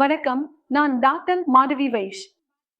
வணக்கம். நான் டாக்டர் மாதவி வைஷ்.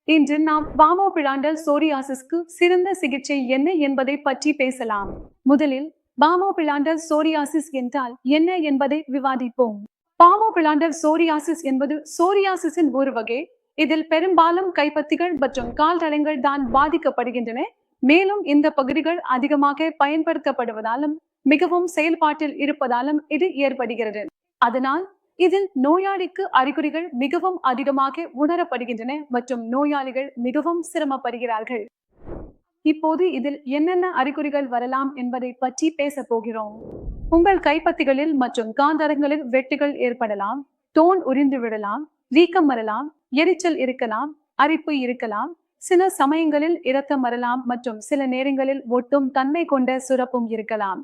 இன்று நாம் பாமோபிளாண்டல் சோரியாசிஸ்க்கு சிறந்த சிகிச்சை என்ன என்பதை பற்றி பேசலாம். முதலில் பாமோபிளாண்டல் சோரியாசிஸ் என்றால் என்ன என்பதை விவாதிப்போம். பாமோபிளாண்டல் சோரியாசிஸ் என்பது சோரியாசிஸின் ஒரு வகை. இதில் பெரும்பாலும் கைப்பத்திகள் மற்றும் கால்தடங்கள் தான் பாதிக்கப்படுகின்றன. மேலும் இந்த பகுதிகள் அதிகமாக பயன்படுத்தப்படுவதாலும் மிகவும் செயல்பாட்டில் இருப்பதாலும் இது ஏற்படுகிறது. அதனால் இதில் நோயாளிக்கு அறிகுறிகள் மிகவும் அதிகமாக உணரப்படுகின்றன மற்றும் நோயாளிகள் மிகவும் சிரமப்படுகிறார்கள். இப்போது இதில் என்னென்ன அறிகுறிகள் வரலாம் என்பதை பற்றி பேச போகிறோம். உங்கள் கைப்பத்திகளில் மற்றும் காந்தரங்களில் வெட்டுகள் ஏற்படலாம் தோல் உரிந்து விடலாம் வீக்கம் வரலாம் எரிச்சல் இருக்கலாம் அரிப்பு இருக்கலாம் சில சமயங்களில் இரத்தம் வரலாம் மற்றும் சில நேரங்களில் ஒட்டும் தன்மை கொண்ட சுரப்பும் இருக்கலாம்.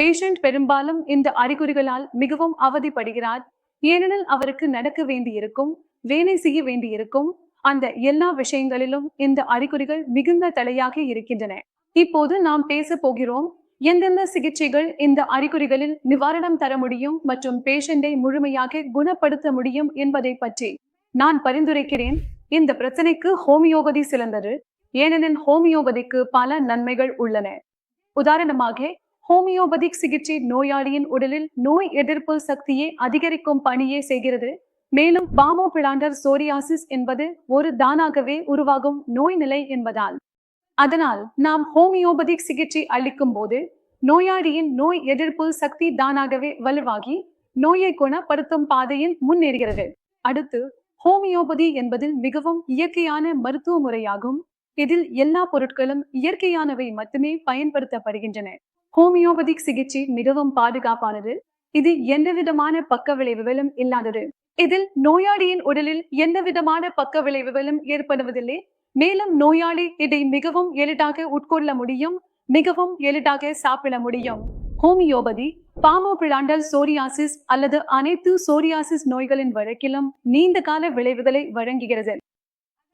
பேஷண்ட் பெரும்பாலும் இந்த அறிகுறிகளால் மிகவும் அவதிப்படுகிறார் ஏனெனில் அவருக்கு நடக்க வேண்டியிருக்கும் வேலை செய்ய வேண்டியிருக்கும் அந்த எல்லா விஷயங்களிலும் இந்த அறிகுறிகள் மிகுந்த தலையாக இருக்கின்றன. இப்போது நாம் பேச போகிறோம் எந்தெந்த சிகிச்சைகள் இந்த அறிகுறிகளில் நிவாரணம் தர முடியும் மற்றும் பேஷண்டை முழுமையாக குணப்படுத்த முடியும் என்பதை பற்றி நான் பரிந்துரைக்கிறேன். இந்த பிரச்சனைக்கு ஹோமியோபதி சிறந்தது ஏனெனில் ஹோமியோபதிக்கு பல நன்மைகள் உள்ளன. உதாரணமாக ஹோமியோபதிக் சிகிச்சை நோயாளியின் உடலில் நோய் எதிர்ப்பு சக்தியை அதிகரிக்கும் பணியை செய்கிறது. மேலும் பாமோபிளாண்டர் சோரியாசிஸ் என்பது ஒரு தானாகவே உருவாகும் நோய் நிலை என்பதால். அதனால் நாம் ஹோமியோபதிக் சிகிச்சை அளிக்கும் போது நோயாளியின் நோய் எதிர்ப்பு சக்தி தானாகவே வலுவாகி நோயை குணப்படுத்தும் பாதையில் முன்னேறுகிறது. அடுத்து ஹோமியோபதி என்பது மிகவும் இயற்கையான மருத்துவ முறையாகும். இதில் எல்லா பொருட்களும் இயற்கையானவை மட்டுமே பயன்படுத்தப்படுகின்றன. ஹோமியோபதிக் சிகிச்சை மிகவும் பாதுகாப்பானது. இது எந்தவிதமான பக்க விளைவுகளும் இல்லாதது. இதில் நோயாளியின் உடலில் எந்த விதமான பக்க விளைவுகளும் ஏற்படுவதில்லை. மேலும் நோயாளி இதை மிகவும் எளிதாக உட்கொள்ள முடியும் மிகவும் எளிதாக சாப்பிட முடியும். ஹோமியோபதி பாமோபிளாண்டல் சோரியாசிஸ் அல்லது அனைத்து சோரியாசிஸ் நோய்களின் வழக்கிலும் நீண்ட கால விளைவுகளை வழங்குகிறது.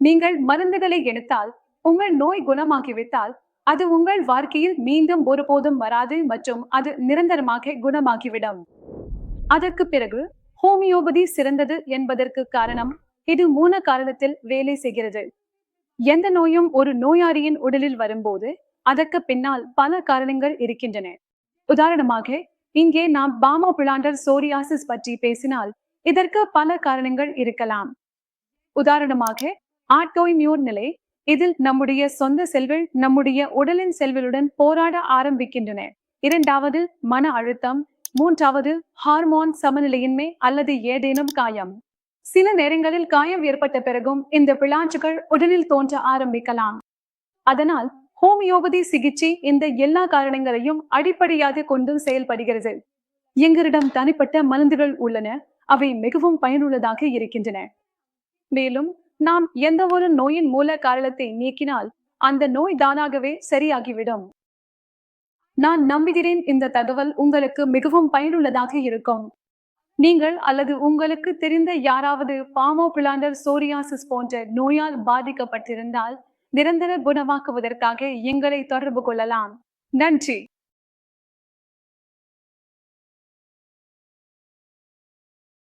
நீங்கள் மருந்துகளை எடுத்தால் உங்கள் நோய் குணமாகிவிட்டால் அது உங்கள் வாழ்க்கையில் மீண்டும் ஒருபோதும் வராது மற்றும் அது நிரந்தரமாக குணமாகிவிடும். அதற்கு பிறகு ஹோமியோபதி சிறந்தது என்பதற்கு காரணம் இது மூல காரணத்தில் வேலை செய்கிறது. எந்த நோயும் ஒரு நோயாளியின் உடலில் வரும்போது அதற்கு பின்னால் பல காரணங்கள் இருக்கின்றன. உதாரணமாக இங்கே நாம் பாமோபிளாண்டர் சோரியாசிஸ் பற்றி பேசினால் இதற்கு பல காரணங்கள் இருக்கலாம். உதாரணமாக ஆட்டோஇம்யூன் நிலை இதில் நம்முடைய சொந்த செல்கள் நம்முடைய உடலின் செல்களுடன் போராட ஆரம்பிக்கின்றன. இரண்டாவது மன அழுத்தம். மூன்றாவது ஹார்மோன் சமநிலையின்மை அல்லது ஏதேனும் காயம். சில நேரங்களில் காயம் ஏற்பட்ட பிறகும் இந்த பிளாஞ்சுகள் உடலில் தோன்ற ஆரம்பிக்கலாம். அதனால் ஹோமியோபதி சிகிச்சை இந்த எல்லா காரணங்களையும் அடிப்படையாக கொண்டு செயல்படுகிறது. எங்களிடம் தனிப்பட்ட மருந்துகள் உள்ளன. அவை மிகவும் பயனுள்ளதாக இருக்கின்றன. மேலும் நாம் எந்த ஒரு நோயின் மூல காரணத்தை நீக்கினால் அந்த நோய் தானாகவே சரியாகிவிடும். நான் நம்புகிறேன் இந்த தகவல் உங்களுக்கு மிகவும் பயனுள்ளதாக இருக்கும். நீங்கள் அல்லது உங்களுக்கு தெரிந்த யாராவது பாமோபிளாண்டர் சோரியாசிஸ் போன்ற நோயால் பாதிக்கப்பட்டிருந்தால் நிரந்தர குணமாக்குவதற்காக எங்களை தொடர்பு கொள்ளலாம். நன்றி!